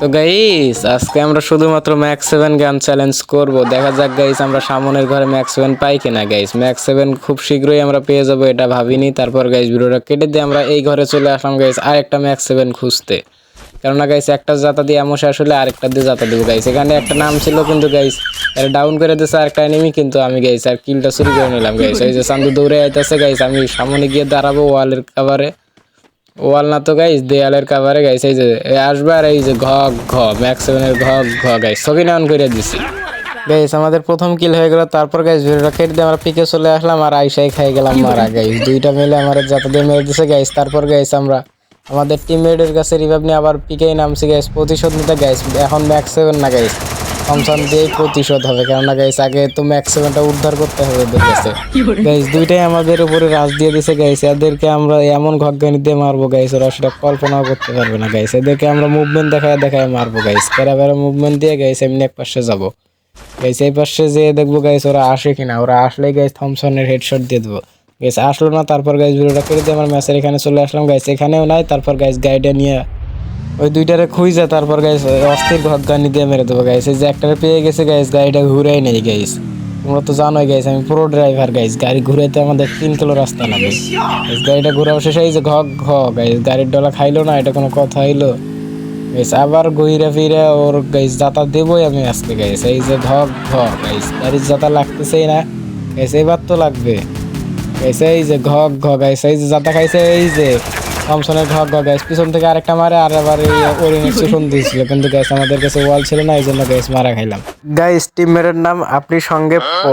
তো গাইস আজকে আমরা শুধুমাত্র ম্যাক্স সেভেন গান চ্যালেঞ্জ করব। দেখা যাক গাইস আমরা সামনের ঘরে ম্যাক্স সেভেন পাই কিনা গাইস ম্যাক্স সেভেন খুব শীঘ্রই আমরা পেয়ে যাব, এটা ভাবিনি। তারপর গাইস ভিডিওটা কেটে দিয়ে আমরা এই ঘরে চলে আসলাম গাইস আরেকটা ম্যাক্স সেভেন খুঁজতে। কেননা গাইস একটা জাতা দিয়ে এমন হলে আরেকটা দিয়ে জাতা দেবো গাইস এখানে একটা নাম ছিল কিন্তু গাইস এটা ডাউন করে দিয়েছে আরেকটা এনিমি কিন্তু আমি গাইস আর কিলটা চুরি করে নিলাম গাইস এই যে চান্দু দৌড়ে আইতেছে গাইস আমি সামনে গিয়ে দাঁড়াবো ওয়ালের কাভারে ওয়াল না তো গাইস, দেয়ালের কাভারে গাইস, এই যে এ আসবে আর এই যে ঘ ঘ ম্যাক্স সেভেনের ঘ ঘ গাইস, ছবি অন করে দিছি। গাইস, আমাদের প্রথম কিল হয়ে গেল, তারপর গাইস ভিডিওটা কেটে দিয়ে আমরা পিকে চলে আসলাম, আর আইসাই খাই গেলাম মারা, গাইস। দুইটা মিলে আমার যাতে মেরে দিছে, গাইস। তারপর গাইস আমরা আমাদের টিমমেটের কাছে রিভাইভ নিয়ে আবার পিকেই নামছি, গাইস। প্রতিশোধ নিতে, গাইস, এখন ম্যাক্স সেভেন না, গাইস। থমসন দিয়েই প্রতিশোধ হবে। কেননা গাইস আগে তো ম্যাক্স সেভেনটা উদ্ধার করতে হবে ওদের কাছে। গাইস দুইটাই আমাদের উপরে রাজ দিয়ে দিছে গাইস এদেরকে আমরা এমন ঘজ্ঞানি দিয়ে মারবো গাইস ওরা সেটা কল্পনাও করতে পারবে না গাইস এদেরকে আমরা মুভমেন্ট দেখায় দেখায় মারবো গাইস প্যারা প্যারা মুভমেন্ট দিয়ে গাইস এমনি এক পাশে যাব। গাইস এই পাশে যেয়ে দেখব গাইস ওরা আসে কিনা। ওরা আসলেই গাইস থমসনের হেডশট দিয়ে দেবো। গাইস আসলো না তারপর গাইস ভিডিওটা করে দিয়ে আমার ম্যাচের এখানে চলে আসলাম। গাইস এখানেও নাই তারপর গাইস গাইডে নিয়ে ওই দুইটারে খুঁজে তারপর গাইস অস্থির ঘটগানি দিয়ে মেরে দেবো গাইস এই যে একটারে পেয়ে গেছে গাইস গাড়িটা ঘুরাই নেই গাইস তোমরা তো জানোই গাইস আমি পুরো ড্রাইভার গাইস গাড়ি ঘুরাইতে আমাদের তিন কিলো রাস্তা লাগে। গাড়িটা ঘুরাও শেষে এই যে ঘ ঘ গাইস গাড়ির ডলা খাইলো না, এটা কোনো কথা হইল। গাইস আবার ঘুরে ফিরে ওর গাইস যাতা দেবই আমি আজকে গাইস এই যে ঘ ঘ গাইস গাড়ির যাতা লাগতেছেই না। গাইস এবার তো লাগবে। গাইস এই যে ঘ ঘ গাইস এই যে যাতা খাইছে, এই যে। থমসনের ঘ গাইস পিছন থেকে আরেকটা মারে আর আবার এই ওরিং স্টেশন দিয়েছিল। কিন্তু গ্যাস আমাদের কাছে ওয়াল ছিল না এই জন্য গ্যাস মারা খাইলাম। গাইস টিমের নাম আপনি সঙ্গে প